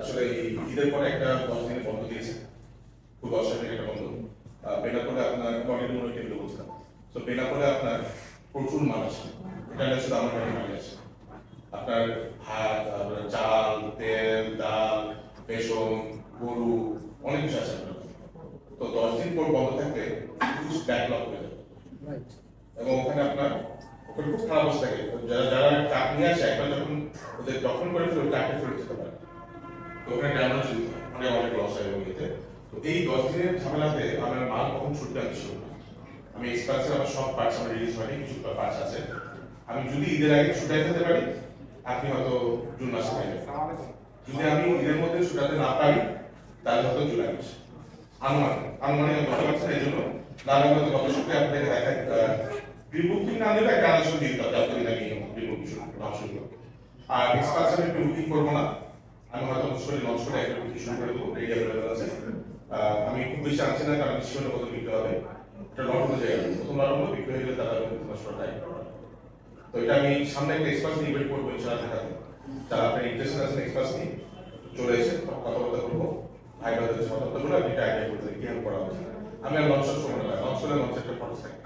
আসলে এই ঈদের পরে একটা দশ দিনের বন্ধ দিয়েছে। খুব অস্বাভাবিক একটা বন্ধ। করে আপনার মডেল মনে টেবিলে বলছিলাম। তো পেনাকলে আপনার প্রচুর মাল আসে। এটা শুধু আমার বাড়ি মাল আসে। আপনার ভাত তারপরে চাল তেল ডাল বেসন গরু অনেক কিছু আছে আপনার তো দশ দিন পর বন্ধ থাকলে হিউজ ব্যাকলগ হয়ে যাবে এবং ওখানে আপনার ওখানে খুব খারাপ অবস্থা থাকে। যারা যারা চাপ নিয়ে আসে একবার যখন ওদের দখল করে ফেলে চাপে ফেরত যেতে পারে। তো ওখানে ড্যামেজ হয় অনেক লস হয় এবং এতে তো এই দশ দিনের ঝামেলাতে আমার মাল কখন আমি শিওর আমি এক্সপার্সের আমার সব পার্টস আমার রিলিজ হয়নি, কিছু পার্টস আছে। আমি যদি ঈদের আগে ছুটাই ফেলতে পারি, আপনি হয়তো জুন মাসে পাই যদি আমি ঈদের মধ্যে ছুটাতে না পারি, তাহলে হয়তো জুলাই মাসে। আনুমান আনুমানিক আমি বলতে পারছি এই জন্য নাহলে হয়তো গত সপ্তাহে আপনাদের প্রিবুকিং না দিলে একটা আলোচনা দিতে হবে আপনি নাকি প্রিবুকিং শুরু। আর এক্সপার্টস আমি প্রিবুকিং করব না। আমি হয়তো শরীর লঞ্চ করে একটা শুরু করে দেবো রেডি অ্যাভেলেবল আছে আমি খুব বেশি আনছি না, কারণ বিশ্ব কত বিক্রি হবে। এটা লট অনুযায়ী আছে। প্রথম লট হলো, বিক্রি হয়ে গেলে তারা তোমার শর্ট তো এটা আমি সামনে একটা এক্সপার্টস নিয়ে ইনভাইট করব ইনশাআল্লাহ দেখাতে যারা আপনার ইন্টারেস্টেড আছেন এক্সপার্টস নিয়ে? চলে এসে কথাবার্তা করব ভাই ব্রাদারের সাথে কথা বলে আপনি একটা আইডিয়া করতে কীভাবে করা হচ্ছে আমি আর লঞ্চ সময় না, লঞ্চ করে লঞ্চ একটা খরচ থাকে।